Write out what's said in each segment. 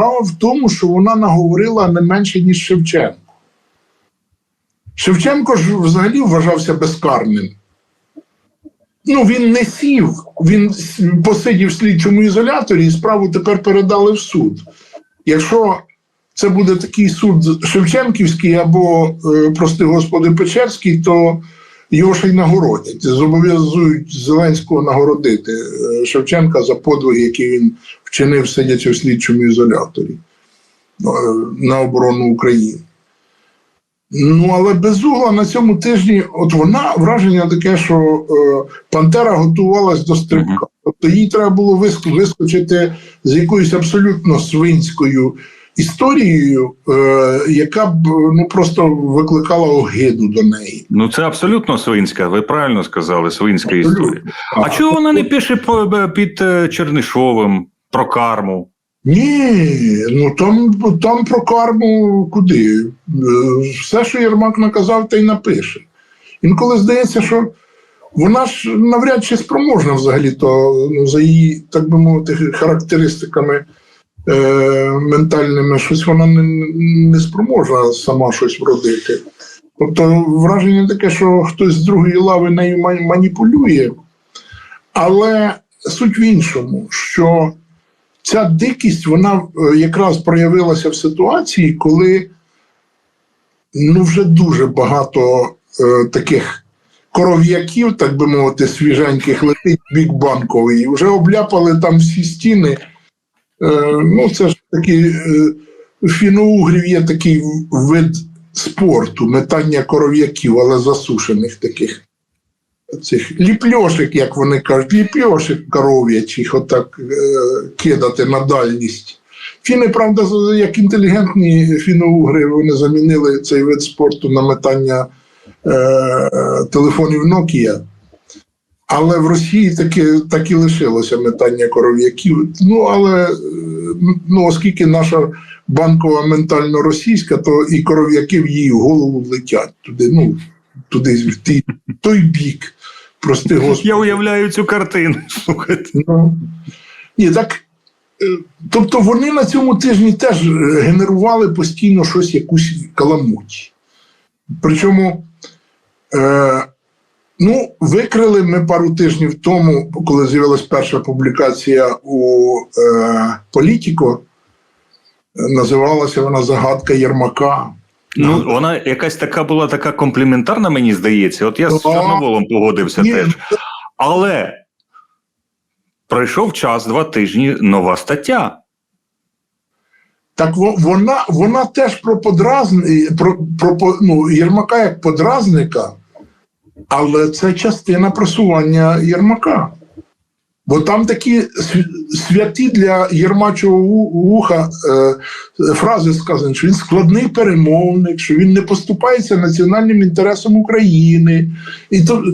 Справа в тому, що вона наговорила не менше, ніж Шевченко. Шевченко ж взагалі вважався безкарним. Ну, він не сів, він посидів в слідчому ізоляторі і справу тепер передали в суд. Якщо це буде такий суд Шевченківський або, е, прости господи, Печерський, то його ще й нагородять. Зобов'язують Зеленського нагородити е, Шевченка за подвиги, які він вчинив, сидячи в слідчому ізоляторі е, на оборону України. Ну, але безугла на цьому тижні, от вона враження таке, що е, Пантера готувалась до стрибка. Тобто їй треба було вискочити з якоюсь абсолютно свинською історією, е, яка б ну просто викликала огиду до неї. Ну це абсолютно свинська. Ви правильно сказали, свинська Абсолютно. історія. А чого вона не пише під е, Чернишовим про карму? Ні, ну там, там про карму куди? Е, Все, що Єрмак наказав, те й напише. Інколи здається, що вона ж навряд чи спроможна взагалі то ну, за її, так би мовити, характеристиками е, ментальними, щось вона не, не спроможна сама щось вродити. Тобто враження таке, що хтось з другої лави нею маніпулює, але суть в іншому, що ця дикість вона е, якраз проявилася в ситуації, коли ну вже дуже багато е, таких коров'яків, так би мовити, свіженьких летить бік банковий. Вже обляпали там всі стіни. Е, ну, це ж такий е, фіноугрів є такий вид спорту, метання коров'яків, але засушених таких. Цих ліпльошик, як вони кажуть, ліпльошик коров'ячих, отак е, кидати на дальність. Фіни, правда, як інтелігентні фіноугри, вони замінили цей вид спорту на метання е, телефонів Nokia. Але в Росії таки, так і лишилося метання коров'яків. Ну, але е, ну, оскільки наша банкова ментально російська, то і коров'яки в її голову летять туди, ну, туди, в той, той бік. Прости Господи. Я уявляю цю картину. Слухайте. Ну, ні, так. е, Тобто вони на цьому тижні теж е, генерували постійно щось, якусь каламуть. Причому, е, ну, викрили ми пару тижнів тому, коли з'явилась перша публікація у е, Політіко, називалася вона Загадка Єрмака. Ну, вона якась така була така компліментарна, мені здається. От я з Так. Чорноволом погодився Ні, теж. Але пройшов час, два тижні, нова стаття. Так вона, вона теж про подразни, про, про ну, Єрмака як подразника, але це частина просування Єрмака. Бо там такі святі для Єрмачого вуха е, фрази сказані, що він складний перемовник, що він не поступається національним інтересам України. І то,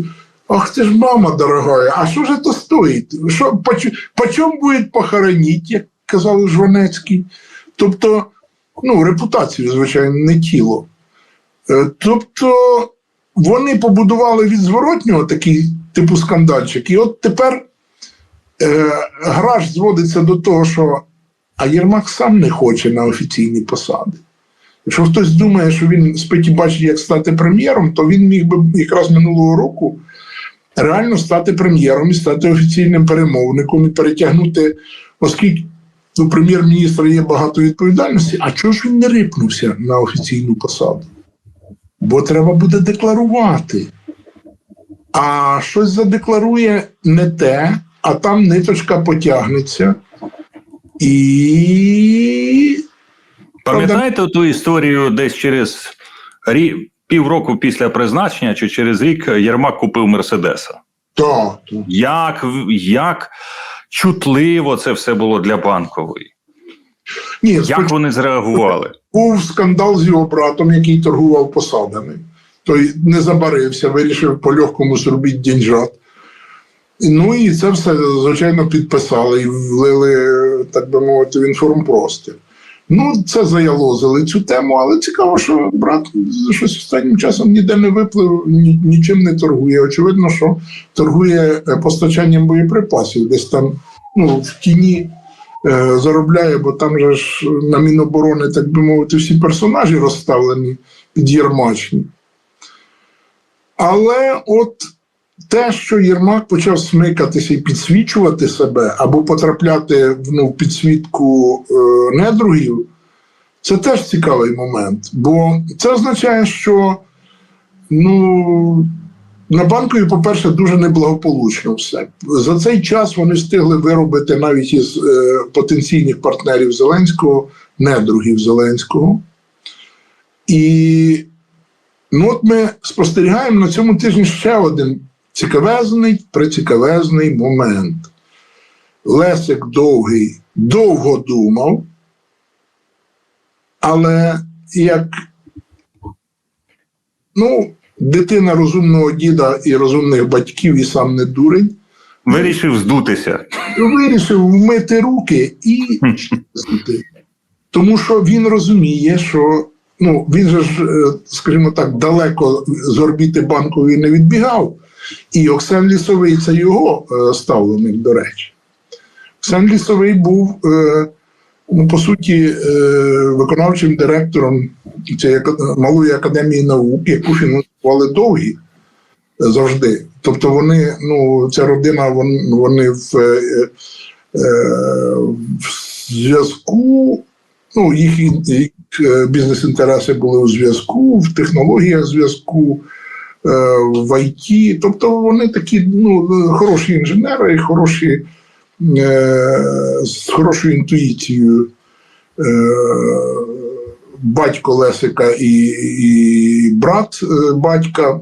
ах ти ж мама дорогая, а що ж це стоїть? Що, по, по чому буде похоронити, як казав Жванецький? Тобто, ну, репутацію, звичайно, не тіло. Е, Тобто, вони побудували від зворотнього такий типу скандальчик, і от тепер е, гра зводиться до того, що а Єрмак сам не хоче на офіційні посади. Якщо хтось думає, що він спить і бачить, як стати прем'єром, то він міг би якраз минулого року реально стати прем'єром і стати офіційним перемовником і перетягнути, оскільки у прем'єр-міністра є багато відповідальності, а чого ж він не рипнувся на офіційну посаду? Бо треба буде декларувати. А щось задекларує не те, а там ниточка потягнеться. І Пам'ятаєте ту історію десь через рі... півроку після призначення чи через рік Єрмак купив Мерседеса? так. Як, як чутливо це все було для банкової? Ні, Як спочатку вони зреагували? був скандал з його братом, який торгував посадами. Той не забарився, вирішив по легкому зробити деньжат. Ну і це все, звичайно, підписали і влили, так би мовити, в інформпростір. Ну, це заялозили цю тему, але цікаво, що брат щось останнім часом ніде не виплив, ні, нічим не торгує. Очевидно, що торгує е, постачанням боєприпасів, десь там ну, в тіні заробляє, бо там же ж на Міноборони, так би мовити, всі персонажі розставлені під Єрмачні. Але от те, що Єрмак почав смикатися і підсвічувати себе або потрапляти ну, підсвітку е, недругів, це теж цікавий момент. Бо це означає, що ну, на банкові, по-перше, дуже неблагополучно все. За цей час вони встигли виробити навіть із е, потенційних партнерів Зеленського, недругів Зеленського. І ну, от ми спостерігаємо на цьому тижні ще один цікавезний, прицікавезний момент. Лесик довгий довго думав, але як ну, дитина розумного діда і розумних батьків, і сам не дурень, Вирішив здутися. вирішив вмити руки і чистити. Тому що він розуміє, що ну, він же ж, е, скажімо так, далеко з орбіти банкової не відбігав. І Оксан Лісовий це його е, ставленик, до речі. Оксан Лісовий був, е, ну, по суті, е, виконавчим директором цієї малої академії наук, яку фінансували довгі завжди. Тобто вони, ну, ця родина, вони в, е, е, в зв'язку, ну, їх, їх е, бізнес-інтереси були у зв'язку, в технологіях зв'язку, е, в ІТ. Тобто вони такі ну, хороші інженери, хороші, е, з хорошою інтуїцією. Е, батько Лесика і, і брат е, батька.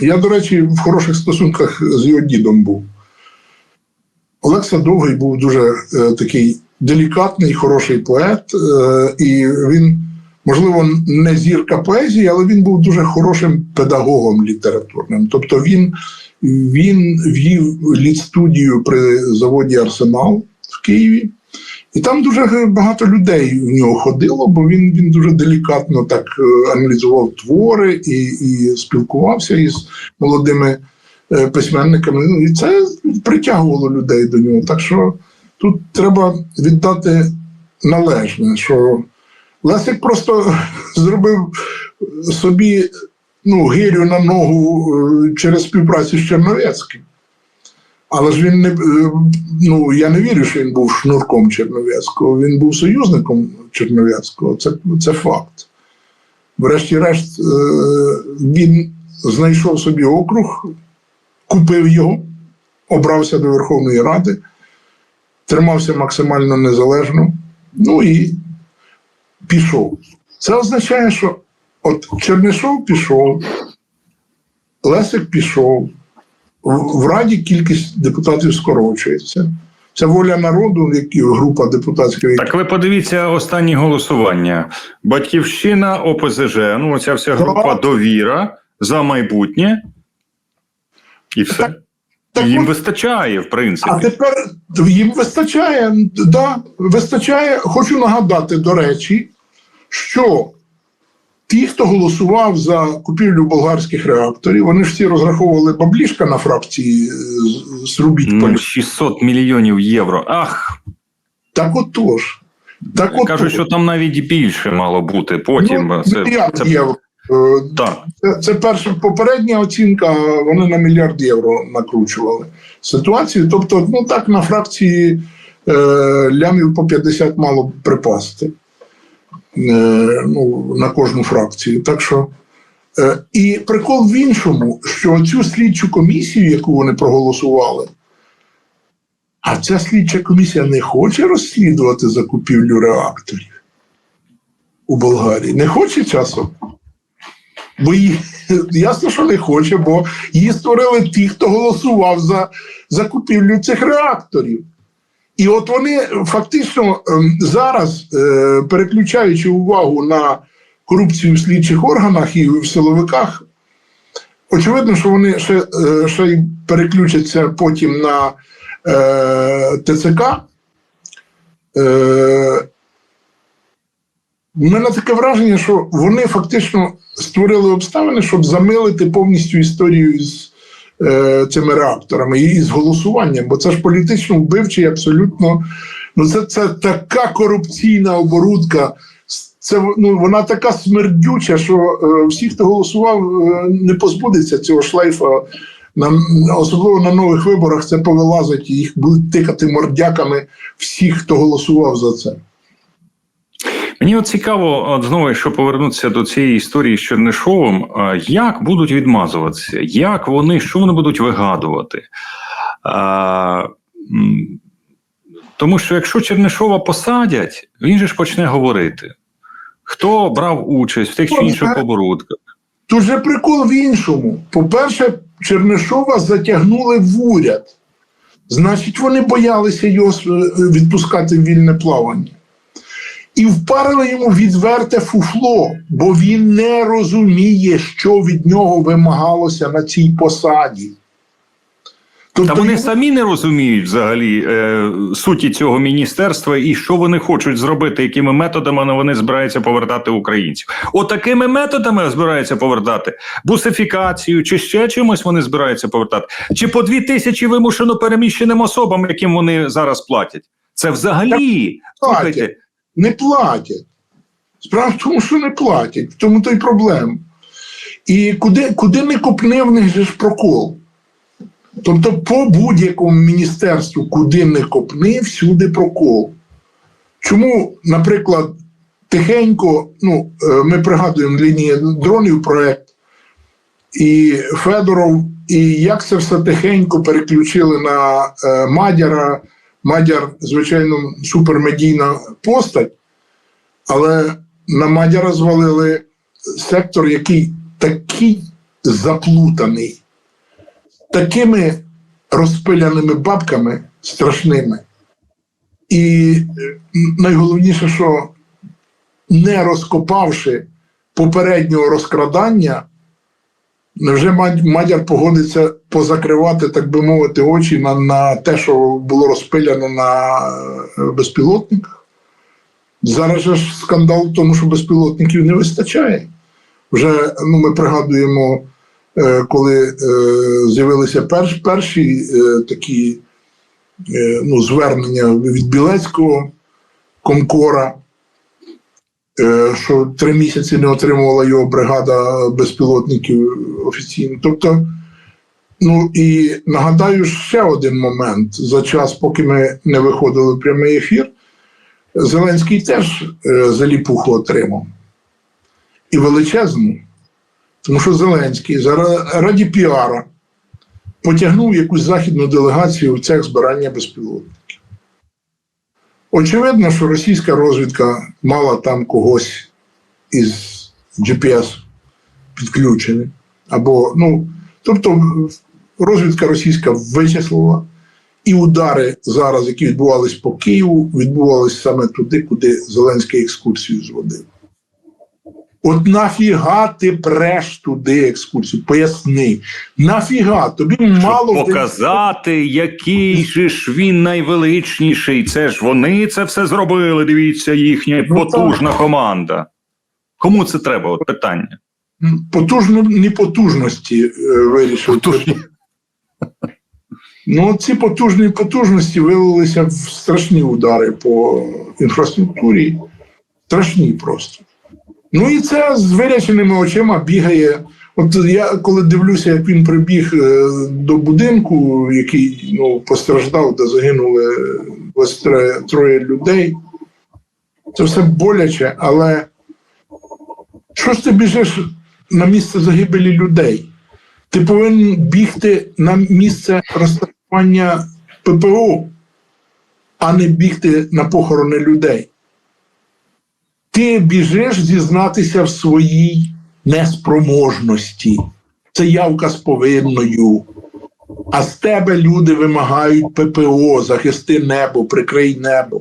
Я, до речі, в хороших стосунках з його дідом був. Олекса Довгий був дуже е, такий делікатний, хороший поет, е, і він, можливо, не зірка поезії, але він був дуже хорошим педагогом літературним. Тобто він, він вів літстудію при заводі Арсенал в Києві. І там дуже багато людей в нього ходило, бо він, він дуже делікатно так е, аналізував твори і, і спілкувався із молодими е, письменниками. Ну, і це притягувало людей до нього. Так що тут треба віддати належне, що Лесик просто зробив собі ну, гирю на ногу е, через співпрацю з Черновецьким. Але ж він не е, ну я не вірю, що він був шнурком Черновецького. Він був союзником Черновецького. Це, це факт. Врешті-решт, е, він знайшов собі округ, купив його, обрався до Верховної Ради, тримався максимально незалежно, ну і пішов. Це означає, що от Чернишов пішов, Лесик пішов. В Раді кількість депутатів скорочується. Це воля народу, які група депутатська. які- Так ви подивіться останні голосування. Батьківщина, ОПЗЖ, ну оця вся група довіра за майбутнє. І все. Так, так Їм от- вистачає, в принципі. А тепер їм вистачає, да, вистачає. Хочу нагадати, до речі, що ті, хто голосував за купівлю болгарських реакторів, вони ж всі розраховували баблішка на фракції е, з- з робіт Ну, 600 мільйонів євро. Ах, Так отож. Так от кажуть, що там навіть більше мало бути. Потім ну, це, мільярд це євро. Е, так. Це, це перша попередня оцінка. Вони на мільярд євро накручували ситуацію. Тобто, ну так на фракції е, лямів по 50 мало припасти ну, на кожну фракцію. Так що е, і прикол в іншому, що цю слідчу комісію, яку вони проголосували, а ця слідча комісія не хоче розслідувати закупівлю реакторів у Болгарії. Не хоче часом. Бо її, ясно, що не хоче, бо її створили ті, хто голосував за закупівлю цих реакторів. І от вони фактично ем, зараз, е, переключаючи увагу на корупцію в слідчих органах і в силовиках, очевидно, що вони ще, е, ще й переключаться потім на е, ТЦК. Е, у мене таке враження, що вони фактично створили обставини, щоб замилити повністю історію з е, цими реакторами і з голосуванням, бо це ж політично вбивчий абсолютно Ну це, це така корупційна оборудка. Це ну, вона така смердюча, що е, всі, хто голосував, е, не позбудеться цього шлейфа. На, особливо на нових виборах це повилазить і їх будуть тикати мордяками всіх, хто голосував за це. Мені от цікаво, от знову, якщо повернутися до цієї історії з Чернишовим, як будуть відмазуватися, як вони, що вони будуть вигадувати? А, тому що якщо Чернишова посадять, він же ж почне говорити. Хто брав участь в тих чи Ну, інших так. оборудках? Тут же прикол в іншому. По-перше, Чернишова затягнули в уряд. Значить, вони боялися його відпускати в вільне плавання. І впарили йому відверте фуфло, бо він не розуміє, що від нього вимагалося на цій посаді. Та Тобто вони йому- самі не розуміють взагалі е, суті цього міністерства і що вони хочуть зробити, якими методами вони збираються повертати українців. Отакими методами збираються повертати бусифікацію, чи ще чимось вони збираються повертати, чи по дві тисячі вимушено переміщеним особам, яким вони зараз платять. Це взагалі слухайте. Не платять. Справа в тому, що не платять, в тому то й проблема. І куди, куди не копни, в них же ж прокол. Тобто, по будь-якому міністерству, куди не копни, всюди прокол. Чому, наприклад, тихенько, ну, е, ми пригадуємо лінії дронів проект і Федоров, і як це все тихенько переключили на е, Мадяра. Мадяр, звичайно, супермедійна постать, але на Мадяра звалили сектор, який такий заплутаний, такими розпиляними бабками страшними. І найголовніше, що не розкопавши попереднього розкрадання, Невже Мад- Мадяр погодиться позакривати, так би мовити, очі на, на те, що було розпиляно на е, безпілотниках? Зараз же скандал в тому, що безпілотників не вистачає. Вже ну, ми пригадуємо, е, коли е, з'явилися перш, перші такі ну, звернення від Білецького Комкора, що три місяці не отримувала його бригада безпілотників офіційно. Тобто, ну і нагадаю ще один момент за час, поки ми не виходили в прямий ефір. Зеленський теж е, заліпуху отримав. І величезну. Тому що Зеленський зара- раді піара потягнув якусь західну делегацію в цех збирання безпілотників. Очевидно, що російська розвідка мала там когось із GPS підключений. Або, ну, тобто, розвідка російська вичислила, і удари зараз, які відбувалися по Києву, відбувалися саме туди, куди Зеленський екскурсію зводив. От нафіга ти преш туди екскурсію? Поясни. Нафіга? Тобі мало Щоб день- показати, який же ж він найвеличніший. Це ж вони це все зробили. Дивіться, їхня Ну, потужна команда. Кому це треба? От питання. потужно непотужності е, вирішив. Потужні. Ну, ці потужні потужності вилилися в страшні удари по інфраструктурі. Страшні просто. Ну і це з виряченими очима бігає. От я коли дивлюся, як він прибіг е, до будинку, який ну, постраждав, де загинули 23 людей. Це все боляче, але що ж ти біжиш на місце загибелі людей? Ти повинен бігти на місце розташування ППО, а не бігти на похорони людей. Ти біжиш зізнатися в своїй неспроможності. Це явка з повинною. А з тебе люди вимагають ППО, захисти небо, прикрий небо.